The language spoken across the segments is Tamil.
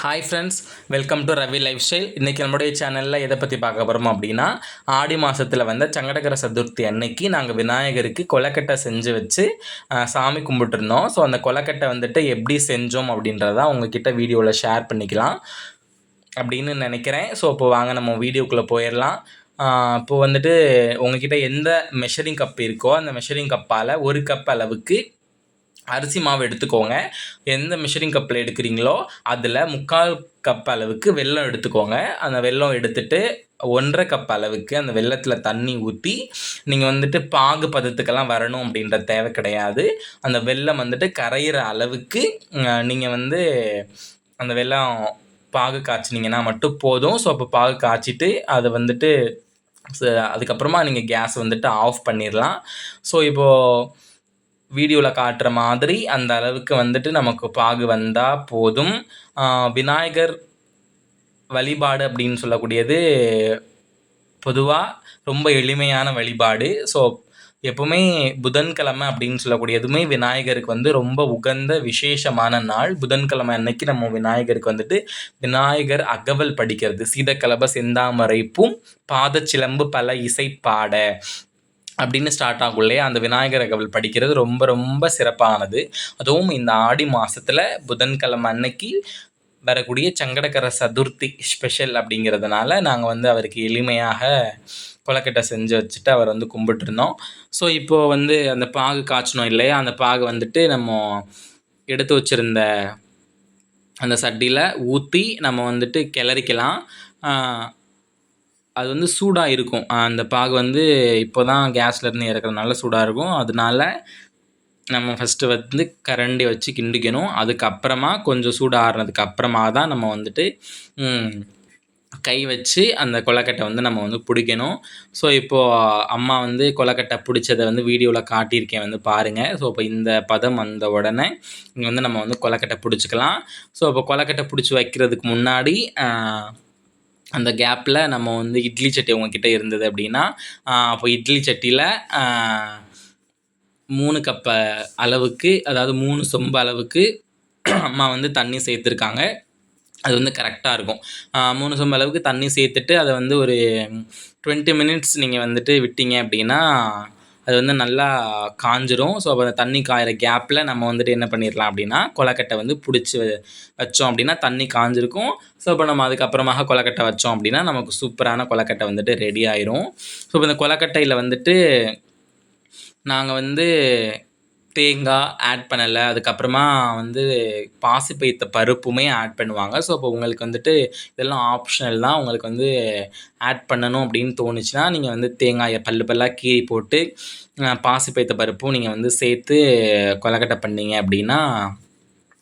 Hi friends welcome to Ravi lifestyle இன்றைக்கி நம்முடைய சேனலில் எதை பற்றி பார்க்க போகிறோம் அப்படின்னா ஆடி மாதத்தில் வந்த சங்கடகர சதுர்த்தி அன்னைக்கு நாங்கள் விநாயகருக்கு கொலக்கட்டை செஞ்சு வச்சு சாமி கும்பிட்டுருந்தோம். ஸோ அந்த கொலக்கட்டை வந்துட்டு எப்படி செஞ்சோம் அப்படின்றத உங்ககிட்ட வீடியோவில் ஷேர் பண்ணிக்கலாம் அப்படின்னு நினைக்கிறேன். ஸோ இப்போ வாங்க நம்ம வீடியோக்குள்ளே போயிடலாம் இப்போ வந்துட்டு உங்ககிட்ட எந்த மெஷரிங் கப் இருக்கோ அந்த மெஷரிங் கப்பால் ஒரு கப் அளவுக்கு அரிசி மாவு எடுத்துக்கோங்க. எந்த மெஷரிங் கப்பில் எடுக்கிறீங்களோ அதில் முக்கால் கப் அளவுக்கு வெல்லம் எடுத்துக்கோங்க. அந்த வெல்லம் எடுத்துட்டு ஒன்றரை கப் அளவுக்கு அந்த வெள்ளத்தில் தண்ணி ஊற்றி நீங்கள் வந்துட்டு பாகு பதத்துக்கெல்லாம் வரணும் அப்படின்ற தேவை கிடையாது. அந்த வெள்ளம் வந்துட்டு கரையிற அளவுக்கு நீங்கள் வந்து அந்த வெள்ளம் பாகு காய்ச்சினீங்கன்னா மட்டும் போதும். ஸோ அப்போ பாகு காய்ச்சிட்டு அதை வந்துட்டு அதுக்கப்புறமா நீங்கள் கேஸ் வந்துட்டு ஆஃப் பண்ணிடலாம் ஸோ இப்போது வீடியோவில் காட்டுற மாதிரி அந்த அளவுக்கு வந்துட்டு நமக்கு பாகு வந்தால் போதும். விநாயகர் வழிபாடு அப்படின்னு சொல்லக்கூடியது பொதுவாக ரொம்ப எளிமையான வழிபாடு. ஸோ எப்போவுமே புதன்கிழமை அப்படின்னு சொல்லக்கூடியதுமே விநாயகருக்கு வந்து ரொம்ப உகந்த விசேஷமான நாள். புதன்கிழமை அன்னைக்கு நம்ம விநாயகருக்கு வந்துட்டு விநாயகர் அகவல் படிக்கிறது. சீதக்கலப செந்தாமரைப்பும் பாதச்சிலம்பு பல இசை பாட. அப்படின்னு ஸ்டார்ட் ஆகுள்ளே அந்த விநாயகர் அகவல் படிக்கிறது ரொம்ப ரொம்ப சிறப்பானது. அதுவும் இந்த ஆடி மாதத்தில் புதன்கிழமை அன்னைக்கு வரக்கூடிய சங்கடகர சதுர்த்தி ஸ்பெஷல் அப்படிங்கிறதுனால நாங்கள் வந்து அவருக்கு எளிமையாக கொலக்கட்டை செஞ்சு வச்சுட்டு அவர் வந்து கும்பிட்டுருந்தோம். ஸோ இப்போது வந்து அந்த பாகு காய்ச்சணும் இல்லையா? அந்த பாகு வந்துட்டு நம்ம எடுத்து வச்சுருந்த அந்த சட்டியில் ஊற்றி நம்ம வந்துட்டு கிளறிக்கலாம். அது வந்து சூடாக இருக்கும். அந்த பாகு வந்து இப்போ தான் கேஸ்லேருந்து இறக்குறதுனால சூடாக இருக்கும். அதனால நம்ம ஃபஸ்ட்டு வந்து கரண்டி வச்சு கிண்டிக்கணும். அதுக்கப்புறமா கொஞ்சம் சூடு ஆறுனதுக்கு அப்புறமா தான் நம்ம வந்துட்டு கை வச்சு அந்த கொலக்கட்டை வந்து நம்ம வந்து பிடிக்கணும். ஸோ இப்போது அம்மா வந்து கொலக்கட்டை பிடிச்சதை வந்து வீடியோவில் காட்டியிருக்கேன் வந்து பாருங்கள் ஸோ இப்போ இந்த பதம் வந்த உடனே இங்கே வந்து நம்ம வந்து கொலக்கட்டை பிடிச்சிக்கலாம். ஸோ இப்போ கொலக்கட்டை பிடிச்சி வைக்கிறதுக்கு முன்னாடி அந்த கேப்பில் நம்ம வந்து இட்லி சட்டி உங்ககிட்ட இருந்தது அப்படின்னா அப்போ இட்லி சட்டியில் மூணு கப்பு அளவுக்கு அதாவது மூணு சொம்பு அளவுக்கு அம்மா வந்து தண்ணி சேர்த்துருக்காங்க. அது வந்து கரெக்டாக இருக்கும். மூணு சொம்பு அளவுக்கு தண்ணி சேர்த்துட்டு அதை வந்து ஒரு டுவெண்ட்டி மினிட்ஸ் நீங்கள் வந்துட்டு விட்டீங்க அப்படின்னா அது வந்து நல்லா காஞ்சிரும். ஸோ அப்போ அந்த தண்ணி காயிற கேப்பில் நம்ம வந்துட்டு என்ன பண்ணிடலாம் அப்படின்னா கொலக்கட்டை வந்து பிடிச்சி வச்சோம் அப்படின்னா தண்ணி காஞ்சிருக்கும். ஸோ இப்போ நம்ம அதுக்கப்புறமாக கொலக்கட்டை வச்சோம் அப்படின்னா நமக்கு சூப்பரான கொலக்கட்டை வந்துட்டு ரெடி ஆயிரும். ஸோ இப்போ இந்த கொலக்கட்டையில் வந்துட்டு நாங்கள் வந்து தேங்காய் ஆட் பண்ணலை. அதுக்கப்புறமா வந்து பாசிப்பயித்த பருப்புமே ஆட் பண்ணுவாங்க. ஸோ அப்போ உங்களுக்கு வந்துட்டு இதெல்லாம் ஆப்ஷனல் தான். உங்களுக்கு வந்து ஆட் பண்ணணும் அப்படின்னு தோணுச்சுன்னா நீங்கள் வந்து தேங்காயை பல்லு பல்லாக கீறி போட்டு பாசிப்பயித்த பருப்பும் நீங்கள் வந்து சேர்த்து கொலக்கட்டை பண்ணீங்க அப்படின்னா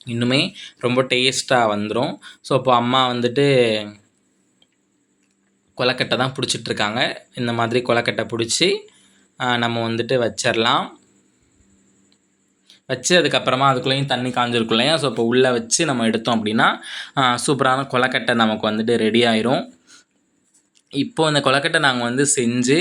இன்னுமே ரொம்ப டேஸ்ட்டாக வந்துடும் ஸோ அப்போ அம்மா வந்துட்டு கொலக்கட்டை தான் பிடிச்சிட்ருக்காங்க இந்த மாதிரி கொலக்கட்டை பிடிச்சி நம்ம வந்துட்டு வச்சிடலாம் வச்சு அதுக்கப்புறமா அதுக்குள்ளேயும் தண்ணி காஞ்சிருக்குள்ளேயும். ஸோ இப்போ உள்ளே வச்சு நம்ம எடுத்தோம் அப்படின்னா சூப்பரான கொலக்கட்டை நமக்கு வந்துட்டு ரெடி ஆயிரும். இப்போது அந்த கொலக்கட்டை நாங்கள் வந்து செஞ்சு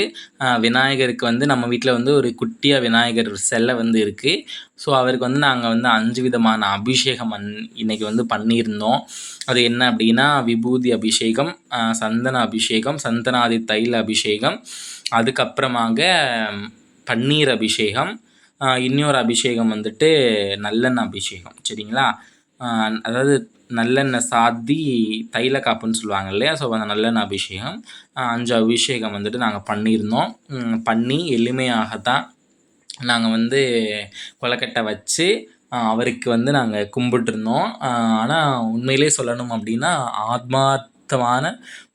விநாயகருக்கு வந்து நம்ம வீட்டில் வந்து ஒரு குட்டியாக விநாயகர் செல்லை வந்து இருக்குது ஸோ அவருக்கு வந்து நாங்கள் வந்து அஞ்சு விதமான அபிஷேகம் அன் இன்றைக்கி வந்து பண்ணியிருந்தோம். அது என்ன அப்படின்னா விபூதி அபிஷேகம் சந்தன அபிஷேகம் சந்தனாதி தைல அபிஷேகம் அதுக்கப்புறமாக பன்னீர் அபிஷேகம் இன்னொரு அபிஷேகம் வந்துட்டு நல்லெண்ணெய் அபிஷேகம் சரிங்களா? அதாவது நல்லெண்ணெய் சாத்தி தைல காப்புன்னு சொல்லுவாங்க இல்லையா? ஸோ அந்த நல்லெண்ணெய் அபிஷேகம் அஞ்சு அபிஷேகம் வந்துட்டு நாங்கள் பண்ணியிருந்தோம். பண்ணி எளிமையாக தான் நாங்கள் வந்து கொலக்கட்டை வச்சு அவருக்கு வந்து நாங்கள் கும்பிட்டுருந்தோம். ஆனால் உண்மையிலே சொல்லணும் அப்படின்னா ஆத்மார்த்தமான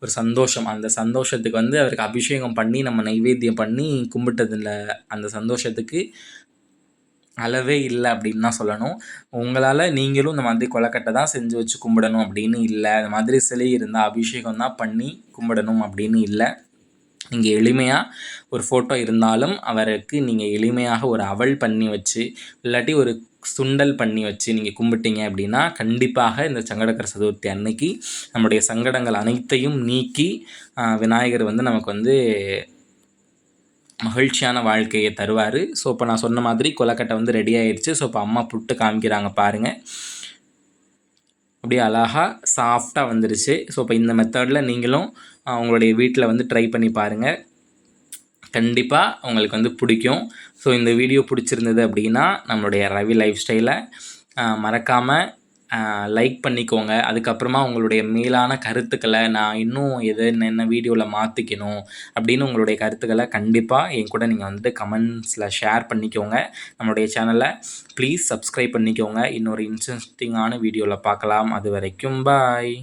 ஒரு சந்தோஷம். அந்த சந்தோஷத்துக்கு வந்து அவருக்கு அபிஷேகம் பண்ணி நம்ம நைவேத்தியம் பண்ணி கும்பிட்டதில் அந்த சந்தோஷத்துக்கு அளவே இல்லை அப்படின்னு தான் சொல்லணும். உங்களால் நீங்களும் இந்த மாதிரி கொலக்கட்டை தான் செஞ்சு வச்சு கும்பிடணும் அப்படின்னு இல்லை. இந்த மாதிரி சிலை இருந்தால் அபிஷேகம் தான் பண்ணி கும்பிடணும் அப்படின்னு இல்லை. நீங்கள் எளிமையாக ஒரு ஃபோட்டோ இருந்தாலும் அவருக்கு நீங்கள் எளிமையாக ஒரு அவள் பண்ணி வச்சு இல்லாட்டி ஒரு சுண்டல் பண்ணி வச்சு நீங்கள் கும்பிட்டீங்க அப்படின்னா கண்டிப்பாக இந்த சங்கடகர சதுர்த்தி அன்னைக்கு நம்முடைய சங்கடங்கள் அனைத்தையும் நீக்கி விநாயகர் வந்து நமக்கு வந்து மகிழ்ச்சியான வாழ்க்கையை தருவார். ஸோ இப்போ நான் சொன்ன மாதிரி கொலக்கட்டை வந்து ரெடி ஆயிடுச்சு ஸோ இப்போ அம்மா புட்டு காமிக்கிறாங்க பாருங்கள் அப்படியே அழகாக சாஃப்டாக வந்துருச்சு. ஸோ இப்போ இந்த மெத்தடில் நீங்களும் உங்களுடைய வீட்டில் வந்து ட்ரை பண்ணி பாருங்கள் கண்டிப்பாக உங்களுக்கு வந்து பிடிக்கும். ஸோ இந்த வீடியோ பிடிச்சிருந்தது அப்படின்னா நம்மளுடைய ரவி லைஃப் ஸ்டைலை மறக்காமல் லைக் பண்ணிக்கோங்க. அதுக்கப்புறமா உங்களுடைய மேலான கருத்துக்களை நான் இன்னும் எது என்னென்ன வீடியோவில் மாற்றிக்கணும் அப்படின்னு உங்களுடைய கருத்துக்களை கண்டிப்பாக என் கூட நீங்கள் வந்துட்டு கமெண்ட்ஸில் ஷேர் பண்ணிக்கோங்க. நம்மளுடைய சேனலை ப்ளீஸ் சப்ஸ்கிரைப் பண்ணிக்கோங்க. இன்னொரு இன்ட்ரெஸ்டிங்கான வீடியோவில் பார்க்கலாம். அது வரைக்கும் பாய்